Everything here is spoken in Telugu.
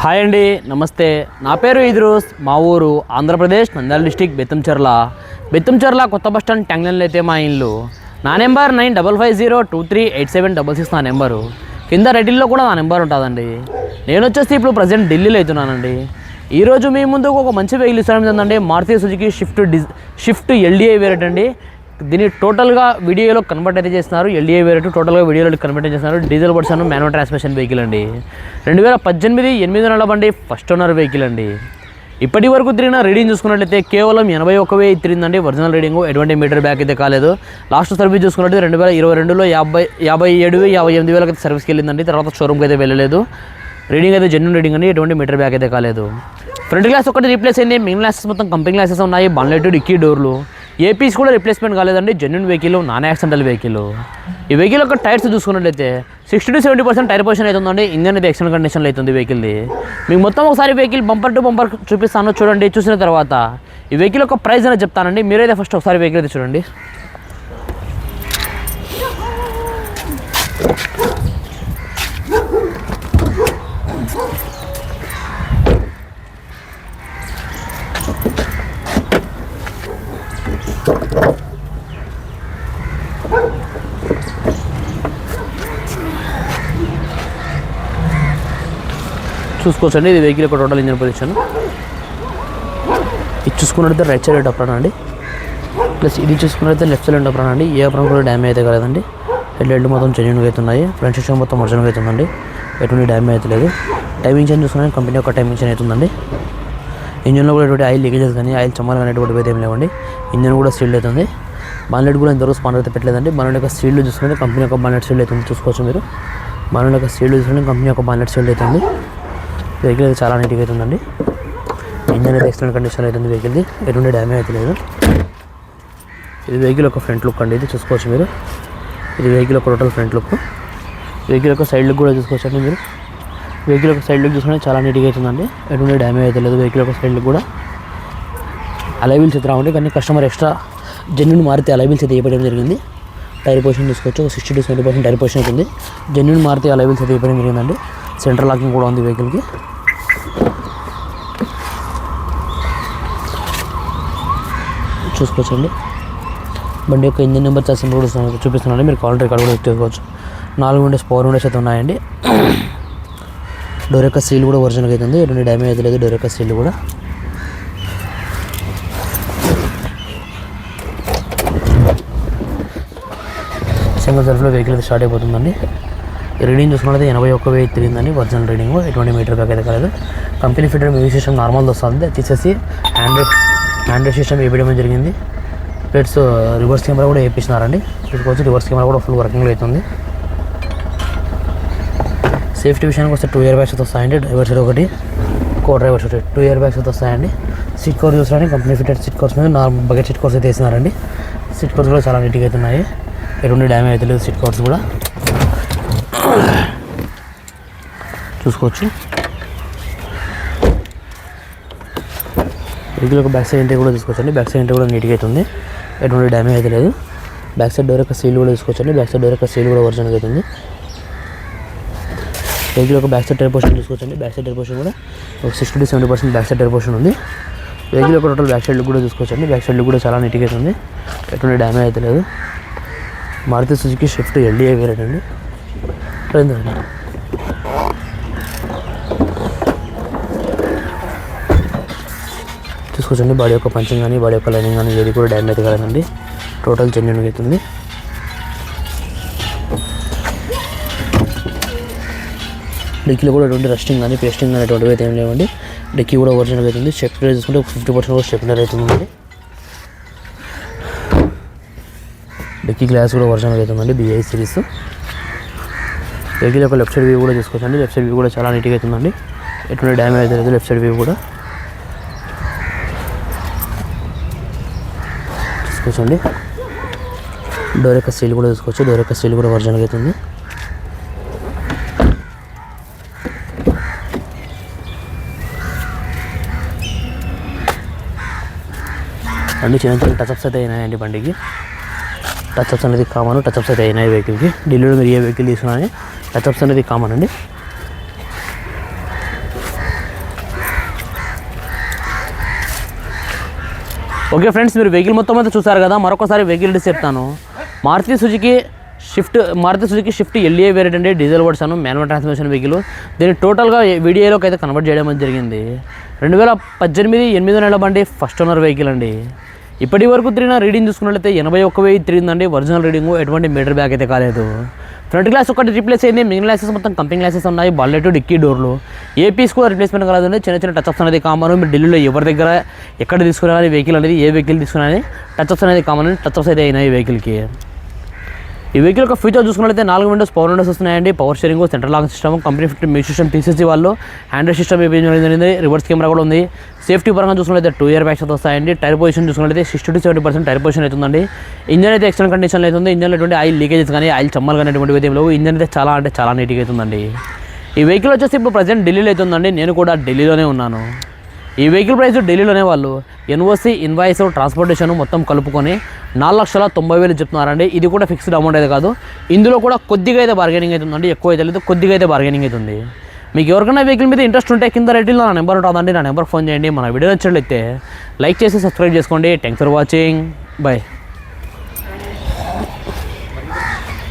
హాయ్ అండి నమస్తే. నా పేరు ఇద్రూస్ మా ఊరు ఆంధ్రప్రదేశ్ నంద్యాల డిస్టిక్ బెత్తంచెర్ల బెత్తంచెర్ల కొత్త బస్ స్టాండ్ ట్యాంగ్లైన్లో అయితే మా ఇల్లు. నా number nine double five zero two three eight seven double six నా నెంబరు. కింద రెడ్డిల్లో కూడా నా నెంబర్ ఉంటుందండి. నేను వచ్చేసి ఇప్పుడు ప్రజెంట్ ఢిల్లీలో అవుతున్నానండి. ఈరోజు మీ ముందుకు ఒక మంచి వెహికల్ ఇస్తాను ఏంటంటే మారుతి సుజుకి షిఫ్ట్ డిజ్ షిఫ్ట్ ఎల్డిఐ వేరేట్ అండి దీన్ని టోటల్గా వీడియోలో కన్వర్ట్ అయితే చేస్తున్నారు. ఎల్డిఐ వేరియట్ టోటల్గా వీడియోలో కన్వర్ట్ చేస్తున్నారు. Diesel version manual transmission vehicle అండి. రెండు వేల పద్దెనిమిది ఎనిమిది నెలల బండి ఫస్ట్ ఓనర్ వెహికల్ అండి. ఇప్పటి వరకు తిరిగిన రీడింగ్ చూసుకున్నట్లయితే కేవలం ఎనభై ఒకవే తిరిగిందండి. ఒరిజినల్ రీడింగ్ ఎటువంటి మీటర్ బ్యాక్ అయితే కాలేదు. లాస్ట్ సర్వీస్ చూసుకున్నట్టు రెండు వేల ఇరవై రెండులో యాభై యాభై ఏడు యాభై ఎనిమిది వేలకి అయితే సర్వీస్కి వెళ్ళిందండి. తర్వాత షోరూమ్కి అయితే వెళ్ళలేదు. రీడింగ్ అయితే జెన్యున్ రీడింగ్ అండి. ఎటువంటి మీటర్ బ్యాక్ అయితే కాలేదు. ఫ్రంట్ గ్లాస్ ఒకటి రీప్లేస్ అయింది. మెయిన్ గ్లాసెస్ మొత్తం కంపెనీ గ్లాసెస్ ఉన్నాయి. బాన్లెట్ డిక్కీ డోర్లు. ఏపీస్ కూడా రిప్లేస్మెంట్ కాలేదండి. Genuine vehicle non accidental vehicle ఈ వెహికల్ యొక్క టైర్స్ చూసుకున్నట్లయితే sixty to seventy percent tyre position అవుతుందండి ఇంజన్ అయితే ఎక్సలెంట్ కండిషన్లో అవుతుంది వెహికల్ది మీకు మొత్తం ఒకసారి వెహికల్ బంపర్ టు బంపర్ చూపిస్తాను. చూడండి చూసిన తర్వాత ఈ వెహికల్ యొక్క ప్రైస్ అనేది చెప్తానండి. మీరైతే ఫస్ట్ ఒకసారి వెహికల్ అయితే చూడండి. చూసుకోవచ్చండి. ఇది వెహికల్ యొక్క టోటల్ ఇంజన్ పొజిషన్. ఇది చూసుకున్నట్లయితే రైట్ సైడ్ డప్రాన్ అండి. ప్లస్ ఇది చూసుకున్నట్లయితే లెఫ్ట్ సైడ్ డప్రాన్ అండి. ఏ అప్పుడు కూడా డ్యామేజ్ అయితే కాలేదండి. హెడ్ లైట్లు మొత్తం జెన్యున్గా అవుతున్నాయి. ఫ్రంట్ సిస్టమ్ మొత్తం ఒరిజినల్గా అవుతుందండి. ఎటువంటి డ్యామేజ్ అయితే లేదు. టైమింగ్ చేంజ్ చూసుకున్నాను కంపెనీ యొక్క టైమింగ్ చేంజ్ అవుతుందండి. ఇంజన్లో కూడా ఎటువంటి ఆయిల్ లీకేజెస్ కానీ ఆయిల్ చమ్మలు కానీ ఎటువంటి అయితే ఏం లేవండి. ఇంజన్ కూడా స్టీల్ అవుతుంది. బాన్లెట్ కూడా ఇంతవరకు స్పాండర్ అయితే పెట్టలేదండి. బాన్లెట్ యొక్క సీల్డ్ చూసుకుంటే కంపెనీ యొక్క బాన్లెట్ సీల్డ్ అవుతుంది. చూసుకోవచ్చు మీరు. బాన్లెట్ యొక్క సీల్డ్ చూసుకుంటే కంపెనీ యొక్క బాన్లెట్ సీల్డ్ అవుతుంది. వెహికల్ అయితే చాలా నీట్గా అవుతుందండి ఇంజన్ అయితే ఎక్సలెంట్ కండిషన్ ఉంది వెహికల్ది ఎటువంటి డ్యామేజ్ అయితే లేదు. ఇది వెహికల్ ఒక ఫ్రంట్ లుక్ అండి. ఇది చూసుకోవచ్చు మీరు. ఇది వెహికల్ ఒక టోటల్ ఫ్రంట్ లుక్ వెహికల్ యొక్క సైడ్ లుక్ కూడా చూసుకోవచ్చు అండి మీరు. వెహికల్ యొక్క సైడ్ లుక్ చూసుకుంటే చాలా నీట్గా అవుతుందండి ఎటువంటి డ్యామేజ్ అయితే లేదు వెహికల్ యొక్క సైడ్ లుక్ కూడా. అలైవిల్స్ అయితే రావండి కానీ కస్టమర్ ఎక్స్ట్రా జెన్యున్ మారితే అలైవిల్స్ అయితే ఇవ్వడం జరిగింది. టైర్ పొజిషన్ చూసుకోవచ్చు. Sixty to seventy percent tyre position అవుతుంది. జెన్యున్ మారితే అలైవిల్స్ అయితే ఇవ్వడం జరిగిందండి. సెంటర్ లాకింగ్ కూడా ఉంది వెహికల్కి చూసుకోవచ్చండి. బండి యొక్క ఇంజిన్ నెంబర్ సింపుల్ కూడా చూపిస్తున్నాను మీరు కాల్ రికార్డ్ కూడా చేసుకోవచ్చు నాలుగు విండోస్ పవర్ విండోస్ అయితే ఉన్నాయండి. డోర్ యొక్క సీల్ కూడా ఒరిజినల్ అవుతుంది ఎటువంటి డ్యామేజ్ అయితే లేదు. డోర్ యొక్క సీల్ కూడా. సింగిల్ సెల్ఫ్లో వెహికల్ అయితే స్టార్ట్ అయిపోతుందండి. రీడింగ్ చూసుకున్నది ఎనభై ఒక్క వెయ్యి తిరిగిందండి. Original reading. ఎటువంటి మీటర్ బ్యాక్ అయితే కాలేదు. Company fitted music system normal వస్తుంది. తీసేసి ఆండ్రాయిడ్ ఆండ్రాయిడ్ సిస్టమ్ వేయడం జరిగింది. ప్లస్ రివర్స్ కెమెరా కూడా వేయించినారండి చూసుకోవచ్చు రివర్స్ కెమెరా కూడా ఫుల్ వర్కింగ్లో అవుతుంది సేఫ్టీ విషయానికి వస్తే టూ ఇయర్ బ్యాగ్స్ వస్తాయండి. డ్రైవర్ సైడ్ ఒకటి co driver side two air bags అయితే వస్తాయండి. సీట్ కవర్ చూసారని కంపెనీ ఫిటెడ్ సీట్ కవర్స్ మీద నార్మల్ బకెట్ సీట్ కవర్స్ అయితే వేసినారండి సీట్ కవర్స్ కూడా చాలా నీట్గా అవుతున్నాయి ఎటువంటి డ్యామేజ్ అయితే లేదు సీట్ కవర్స్ కూడా. చూసుకోవచ్చు. వెహికల్ ఒక బ్యాక్ సైడ్ ఎంట్రీ కూడా తీసుకోవచ్చండి బ్యాక్ సైడ్ ఎంట్రీ కూడా నీట్గా అయితే ఉంది. ఎటువంటి డ్యామేజ్ అయితే లేదు. బ్యాక్ సైడ్ డోర్ యొక్క సీల్ కూడా తీసుకోవచ్చండి బ్యాక్ సైడ్ డోర్ యొక్క సీల్ కూడా ఒరిజినల్గా అవుతుంది వెహికల్ యొక్క బ్యాక్ సైడ్ టైర్ పోర్షన్ తీసుకోవచ్చండి బ్యాక్ సైడ్ టైర్ పోర్షన్ కూడా ఒక sixty to seventy percent back side tyre portion ఉంది. వెహికల్ యొక్క టోటల్ బ్యాక్ సైడ్ కూడా చూసుకోవచ్చండి బ్యాక్ సైడ్ కూడా చాలా నీట్గా ఉంది. ఎటువంటి డ్యామేజ్ అయితే లేదు. Maruti Suzuki Swift LDI variant అండి రండి. చూసుకోవచ్చండి బాడీ యొక్క పంచింగ్ కానీ బాడీ యొక్క లైనింగ్ కానీ ఏది కూడా డ్యామేజ్ కాలేదండి. టోటల్ జెన్యున్ అవుతుంది. డిక్కీలో కూడా ఎటువంటి రస్టింగ్ కానీ పేస్టింగ్ కానీ ఎటువంటివి అయితే ఏం లేవండి. డిక్కీ కూడా ఒరిజినల్ అవుతుంది. స్టెప్ చూసుకుంటే ఫిఫ్టీ పర్సెంట్ కూడా స్టెప్నర్ అవుతుందండి. డిక్కీ గ్లాస్ కూడా ఒరిజినల్ అవుతుందండి బిఐ సిరీస్ వెహికల్ యొక్క లెఫ్ట్ సైడ్ వ్యూ కూడా చూసుకోవచ్చండి లెఫ్ట్ సైడ్ వ్యూ కూడా చాలా నీట్గా అవుతుందండి. ఎటువంటి డ్యామేజ్ అయితే లేదు. లెఫ్ట్ సైడ్ వ్యూ కూడా. చూసుకోవచ్చండి డోర్ యొక్క సీల్ కూడా చూసుకోవచ్చు. డోర్ యొక్క సీల్ కూడా ఒరిజినల్ అవుతుంది. అన్ని చిన్న చిన్న టచ్అప్స్ అయితే అయినాయండి బండికి. టచ్అప్స్ అనేది కామన్ టచ్అప్స్ అయితే అయినాయి వెహికల్కి ఢిల్లీలో మీరు ఏ వెహికల్ తీసుకున్నా టచ్అప్స్ అనేది కామన్ అండి. ఓకే ఫ్రెండ్స్ మీరు వెహికల్ మొత్తం అయితే చూసారు కదా మరొకసారి వెహికల్ చెప్తాను. Maruti Suzuki Swift Maruti Suzuki Swift L A variant అంటే diesel version manual transmission vehicle దీన్ని టోటల్గా వీడియోలోకి అయితే కన్వర్ట్ చేయడం జరిగింది. రెండు వేల పద్దెనిమిది ఎనిమిదో నెల బండి ఫస్ట్ ఓనర్ వెహికల్ అండి. ఇప్పటి వరకు తిరిగిన రీడింగ్ చూసుకున్నట్లయితే ఎనభై ఒక్క వెయ్యి తిరిగిందండి ఒరిజినల్ రీడింగ్ ఎటువంటి మీటర్ బ్యాక్ అయితే కాలేదు. ఫ్రంట్ గ్లాస్ ఒకటి రీప్లేస్ అయింది. మిగిలిన గ్లాసెస్ మొత్తం కంపెనీ గ్లాసెస్ ఉన్నాయి. బాల్లెట్ డిక్కీ డోర్లు. ఏ పీస్ కూడా రీప్లేస్మెంట్ కాలేదండి చిన్న చిన్న టచ్ అప్స్ అనేది కామన్ మీరు ఢిల్లీలో ఎవరి దగ్గర ఎక్కడ తీసుకున్నా వెహికల్ అనేది ఏ వెహికల్ తీసుకున్నా టచ్ అప్స్ అనేది కామన్ టచ్ అప్స్ అయితే అయినాయి వెహికల్కి ఈ వెహికల్ యొక్క ఫీచర్ చూసుకున్నట్లయితే నాలుగు విండోస్ పవర్ విండోస్ వస్తున్నాయండి. Power steering central lock system company fitted music system TCC వాళ్ళు హ్యాండ్రెడ్ సిస్టమ్ జరిగింది రివర్స్ కెమెరా కూడా ఉంది. సేఫ్టీ పరంగా చూసుకున్నట్లయితే టూ ఇయర్ బ్యాక్స్ వస్తాయండి. టైర్ పొజిషన్ చూసుకున్నట్లయితే sixty to seventy percent tyre position అవుతుందండి ఇంజన్ అయితే ఎక్సలెంట్ కండిషన్లో అవుతుంది ఇంజన్ ఎటువంటి ఆయిల్ లీకేజెస్ కానీ ఆయిల్ చమ్మలు కానీ ఎటువంటి అయితే లేవు. ఇంజన్ అయితే చాలా అంటే చాలా నీట్గా అవుతుందండి ఈ వెహికల్ వచ్చేసి ఇప్పుడు ప్రజెంట్ ఢిల్లీలో అవుతుందండి నేను కూడా ఢిల్లీలోనే ఉన్నాను. ఈ వెహికల్ ప్రైస్ ఢిల్లీలోనే వాళ్ళు ఎన్ఓసి ఇన్వాయిస్ ట్రాన్స్పోర్టేషన్ మొత్తం కలుపుకొని నాలుగు లక్షల తొంభై వేలు చెప్తున్నారండి. ఇది కూడా ఫిక్స్డ్ అమౌంట్ అయితే కాదు. ఇందులో కూడా కొద్దిగా అయితే బార్గెనింగ్ అవుతుందండి ఎక్కువ అయితే లేదు కొద్దిగా అయితే బార్గెనింగ్ అవుతుంది మీకు ఎవరికైనా వెహికల్ మీద ఇంట్రెస్ట్ ఉంటే కింద రేటింగ్లో నా నెంబర్ ఉంటుందండి. నా నెంబర్ ఫోన్ చేయండి. మన వీడియో నచ్చినట్లయితే లైక్ చేసి సబ్స్క్రైబ్ చేసుకోండి. Thanks for watching bye